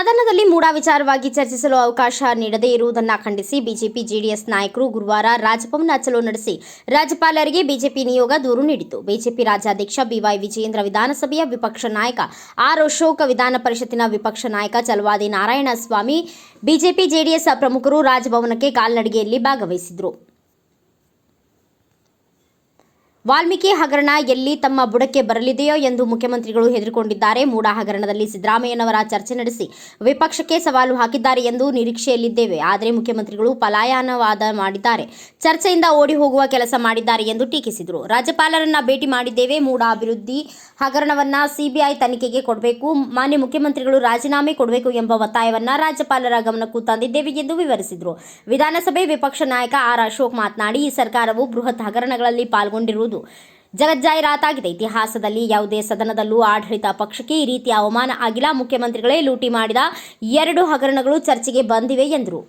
ಮೂಡ ವಿಚಾರವಾಗಿ ಚರ್ಚಿಸಲು ಅವಕಾಶ ನೀಡದೇ ಇರುವುದನ್ನು ಖಂಡಿಸಿ ಬಿಜೆಪಿ ಜೆಡಿಎಸ್ ನಾಯಕರು ಗುರುವಾರ ರಾಜಭವನ ಚಲೋ ನಡೆಸಿ ರಾಜ್ಯಪಾಲರಿಗೆ ಬಿಜೆಪಿ ನಿಯೋಗ ದೂರು ನೀಡಿತು ಬಿಜೆಪಿ ರಾಜ್ಯಾಧ್ಯಕ್ಷ ಬಿವೈ ವಿಜಯೇಂದ್ರ ವಿಧಾನಸಭೆಯ ವಿಪಕ್ಷ ನಾಯಕ ಆರ್ ಅಶೋಕ್ ವಿಧಾನ ಪರಿಷತ್ತಿನ ವಿಪಕ್ಷ ನಾಯಕ ಚಲವಾದಿ ನಾರಾಯಣಸ್ವಾಮಿ, ಬಿಜೆಪಿ ಜೆಡಿಎಸ್ ಪ್ರಮುಖರು ರಾಜಭವನಕ್ಕೆ ಕಾಲ್ನಡಿಗೆಯಲ್ಲಿ ಭಾಗವಹಿಸಿದರು. ವಾಲ್ಮೀಕಿ ಹಗರಣ ಎಲ್ಲಿ ತಮ್ಮ ಬುಡಕ್ಕೆ ಬರಲಿದೆಯೋ ಎಂದು ಮುಖ್ಯಮಂತ್ರಿಗಳು ಹೆದರಿಕೊಂಡಿದ್ದಾರೆ. ಮೂಡ ಹಗರಣದಲ್ಲಿ ಸಿದ್ದರಾಮಯ್ಯನವರ ಚರ್ಚೆ ನಡೆಸಿ ವಿಪಕ್ಷಕ್ಕೆ ಸವಾಲು ಹಾಕಿದ್ದಾರೆ ಎಂದು ನಿರೀಕ್ಷೆಯಲ್ಲಿದ್ದೇವೆ. ಆದರೆ ಮುಖ್ಯಮಂತ್ರಿಗಳು ಪಲಾಯನವಾದ ಮಾಡಿದ್ದಾರೆ. ಚರ್ಚೆಯಿಂದ ಓಡಿ ಹೋಗುವ ಕೆಲಸ ಮಾಡಿದ್ದಾರೆ ಎಂದು ಟೀಕಿಸಿದರು. ರಾಜ್ಯಪಾಲರನ್ನ ಭೇಟಿ ಮಾಡಿದ್ದೇವೆ. ಮೂಡ ಅಭಿವೃದ್ಧಿ ಹಗರಣವನ್ನ ಸಿಬಿಐ ತನಿಖೆಗೆ ಕೊಡಬೇಕು. ಮಾನ್ಯ ಮುಖ್ಯಮಂತ್ರಿಗಳು ರಾಜೀನಾಮೆ ಕೊಡಬೇಕು ಎಂಬ ಒತ್ತಾಯವನ್ನ ರಾಜ್ಯಪಾಲರ ಗಮನಕ್ಕೂ ತಂದಿದ್ದೇವೆ ಎಂದು ವಿವರಿಸಿದರು. ವಿಧಾನಸಭೆ ವಿಪಕ್ಷ ನಾಯಕ ಆರ್ ಅಶೋಕ್ ಮಾತನಾಡಿ, ಈ ಸರ್ಕಾರವು ಬೃಹತ್ ಹಗರಣಗಳಲ್ಲಿ ಪಾಲ್ಗೊಂಡಿರುವುದು ಜಗಜ್ಜಾಹೀರಾತಾಗಿದೆ ಇತಿಹಾಸದಲ್ಲಿ ಯಾವುದೇ ಸದನದಲ್ಲೂ ಆಡಳಿತ ಪಕ್ಷಕ್ಕೆ ಈ ರೀತಿಯ ಅವಮಾನ ಆಗಿಲ್ಲ. ಮುಖ್ಯಮಂತ್ರಿಗಳೇ ಲೂಟಿ ಮಾಡಿದ ಎರಡು ಹಗರಣಗಳು ಚರ್ಚೆಗೆ ಬಂದಿವೆ ಎಂದರು.